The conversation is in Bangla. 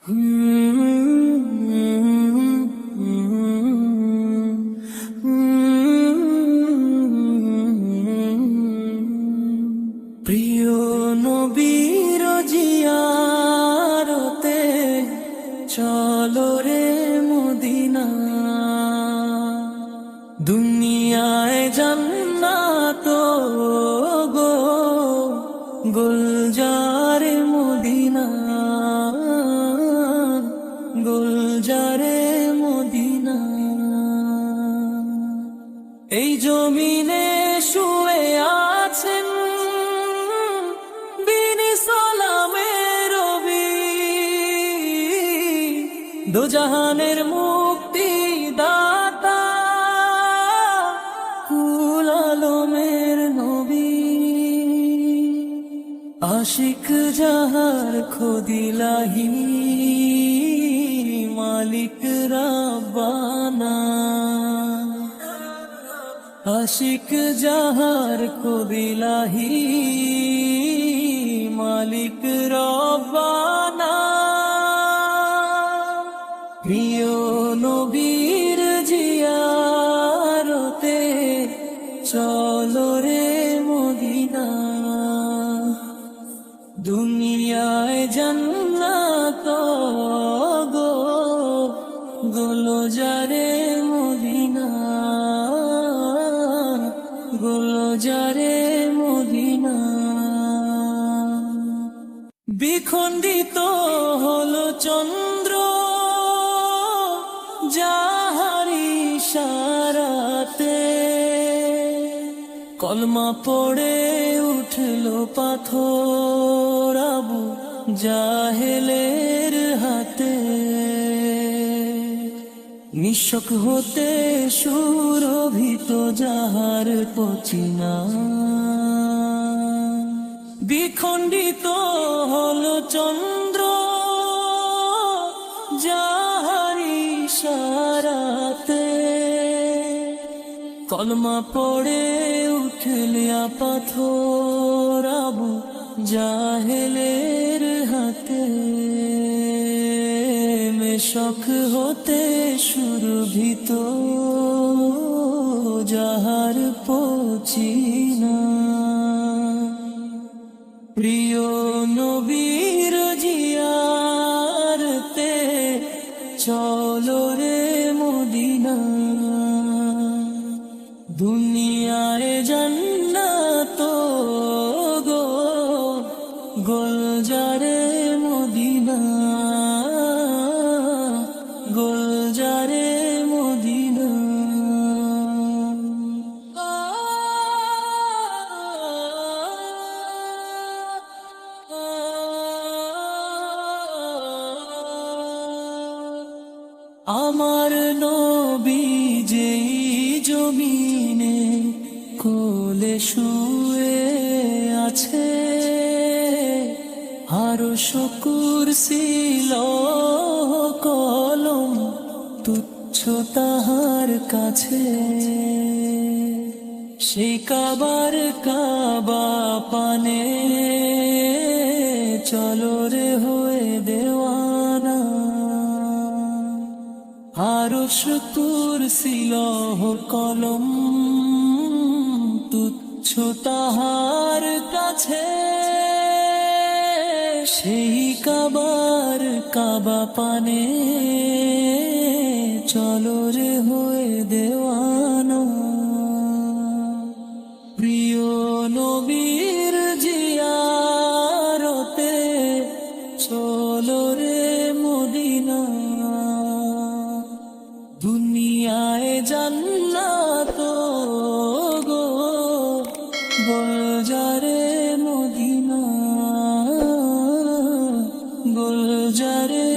প্রিয় নবীর জিয়ারতে চলো মদিনা। গো গুলজারে এই জমিনে শুয়ে আছেন বিনি সালামের রবি। দুজাহানের মুক্তি দাতা কুল আলমের নবী। আশিক যাহার খোদিলাহি, মালিক রাব্বানা। আশিক যাহার কবিলাহি, মালিক রব্বানা। প্রিয় নবীর জিয়ারতে চলো রে মদিনা। দুনিয়ায় জান্নাত গো গুলো যারে মদিনা। বিখণ্ডিত হলো চন্দ্র যাহারি সারাতে। কলমা পড়ে উঠল পাথর আবু জাহেলের হাতে। নিঃশক হতে সুরভিত যাহার পচিনা বিখণ্ডিত হল চন্দ্র, যাহারি সারাতে কলমা পড়ে উঠলিয়া পাথর আবু মেশক হতে সুরভিত যাহার পচিনা প্রিয় নবীর জিয়ারতে চলো রে মদিনা। মদিনা। আমার নবী যেই জমিনে কোলে শুয়ে আছে আরও শকুর ছিল কলম তুচ্ছ তাহার কাছে। সেই কাবার কাবা পানে। চলো রে হয়ে দেওয়ানা। আরও শুকুর ছিল কলম তুচ্ছ তাহার কাছে। সেই কাবার কাবা পানে। চলো রে হয়ে দেওয়ানা। প্রিয় নবীর জিয়ারতে চলো রে মদিনা। দুনিয়ায় জান্নাত গো, গোলজারে মদিনা। গোলজারে